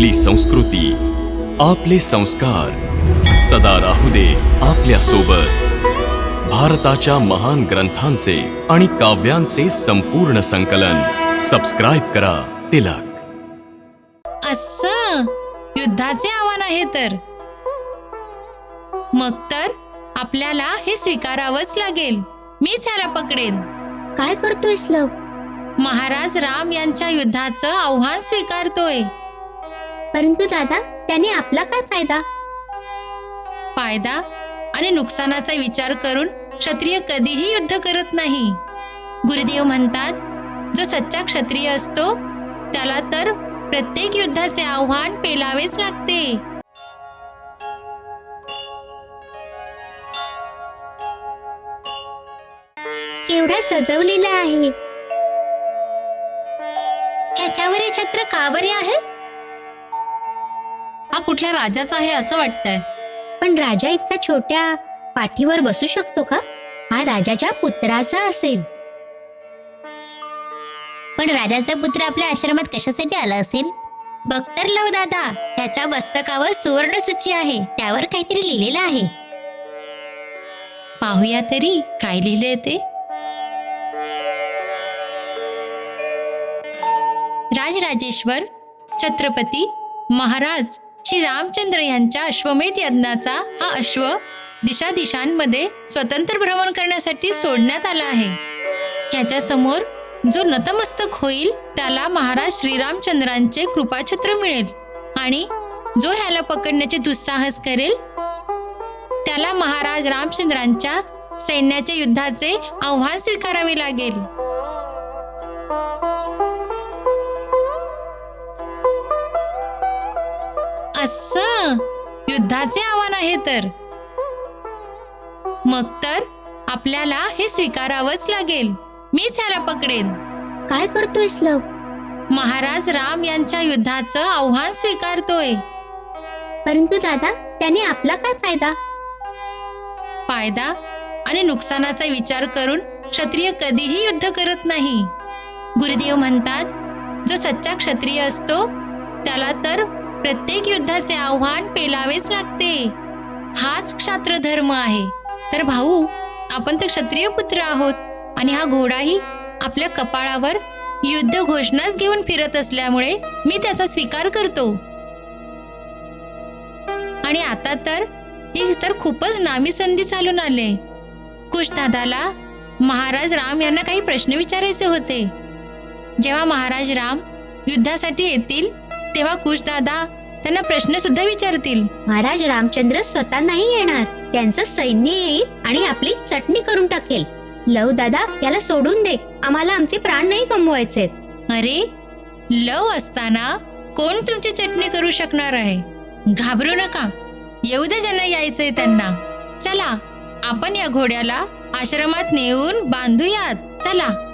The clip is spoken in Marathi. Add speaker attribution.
Speaker 1: आपली संस्कृती आपले संस्कार. सदा राहू दे आपल्यासोबत भारताच्या महान ग्रंथांचे आणि काव्यांचे संपूर्ण संकलन. सबस्क्राईब करा तिलक.
Speaker 2: असं? युद्धाचे आव्हान आहे तर. मग तर आपल्याला हे स्वीकारावंच लागेल. मीच ह्याला पकडेन.
Speaker 3: काय करतोयस लव?
Speaker 2: महाराज राम यांच्या युद्धाचं आव्हान स्वीकारतोय.
Speaker 3: परंतु दादा त्याने आपला काय फायदा?
Speaker 2: फायदा? आणि नुकसानाचा विचार करून क्षत्रिय कधीही युद्ध करत नाही. गुरुदेव म्हणतात जो सच्चा क्षत्रिय असतो त्याला तर प्रत्येक युद्धाचे आव्हान पेलावेच लागते.
Speaker 3: केवढा सजवलेला आहे.
Speaker 2: ह्याच्यावर हे छत्र का बरे आहे?
Speaker 4: हा कुठल्या राजाचा आहे असं वाटतंय?
Speaker 3: पण राजा इतका छोट्या पाठीवर बसू शकतो का? हा राजाच्या पुत्राचा असेल.
Speaker 2: पण राजाचा पुत्र आपल्या आश्रमात कशासाठी आला असेल? बघ तर लव दादा त्याच्या मस्तकावर सुवर्ण सूची आहे त्यावर काहीतरी लिहिलेलं आहे. पाहूया तरी काय लिहिले ते? राजराजेश्वर छत्रपती महाराज श्री रामचंद्र यांच्या अश्वमेध यज्ञाचा हा अश्व दिशा दिशांमध्ये स्वतंत्र भ्रमण करण्यासाठी सोडण्यात आला आहे. ह्याच्या समोर जो नतमस्तक होईल त्याला महाराज श्रीरामचंद्रांचे कृपाछत्र मिळेल आणि जो ह्याला पकडण्याचे दुस्साहस करेल त्याला महाराज रामचंद्रांच्या सैन्याच्या युद्धाचे आव्हान स्वीकारावे लागेल. असं? युद्धाचे आव्हान आहे तर. मग तर आपल्याला हे स्वीकारावंच लागेल. मीच ह्याला पकडेन.
Speaker 3: काय करतोयस लव?
Speaker 2: महाराज राम यांच्या युद्धाचं आव्हान स्वीकारतोय.
Speaker 3: परंतु दादा त्याने आपला काय फायदा?
Speaker 2: फायदा? आणि नुकसानाचा विचार करून क्षत्रिय कधीही युद्ध करत नाही. गुरुदेव म्हणतात जो सच्चा क्षत्रिय असतो त्याला तर प्रत्येक युद्धाचे आव्हान पेलावेच लागते. हाच क्षात्र धर्म आहे. तर भाऊ आपण तर क्षत्रिय पुत्र आहोत आणि हा घोडाही आपल्या कपाळावर युद्ध घोषणाच घेऊन फिरत असल्यामुळे मी त्याचा स्वीकार करतो. आणि आता तर ही तर खूपच नामी संधी चालून आले. कुशदादाला महाराज राम यांना काही प्रश्न विचारायचे होते. जेव्हा महाराज राम युद्धासाठी येतील तेव्हा कुशदादा त्यांना प्रश्न सुद्धा विचारतील.
Speaker 3: महाराज रामचंद्र स्वतः नाही येणार. त्यांचं सैन्य येईल आणि आपली चटणी करून टाकेल. लव दादा याला सोडून दे. आम्हाला आमचे प्राण नाही गमवायचे.
Speaker 2: अरे लव असताना कोण तुमची चटणी करू शकणार आहे? घाबरू नका. येऊ दे ज्यांना यायचंय त्यांना. चला आपण या घोड्याला आश्रमात नेऊन बांधूयात. चला.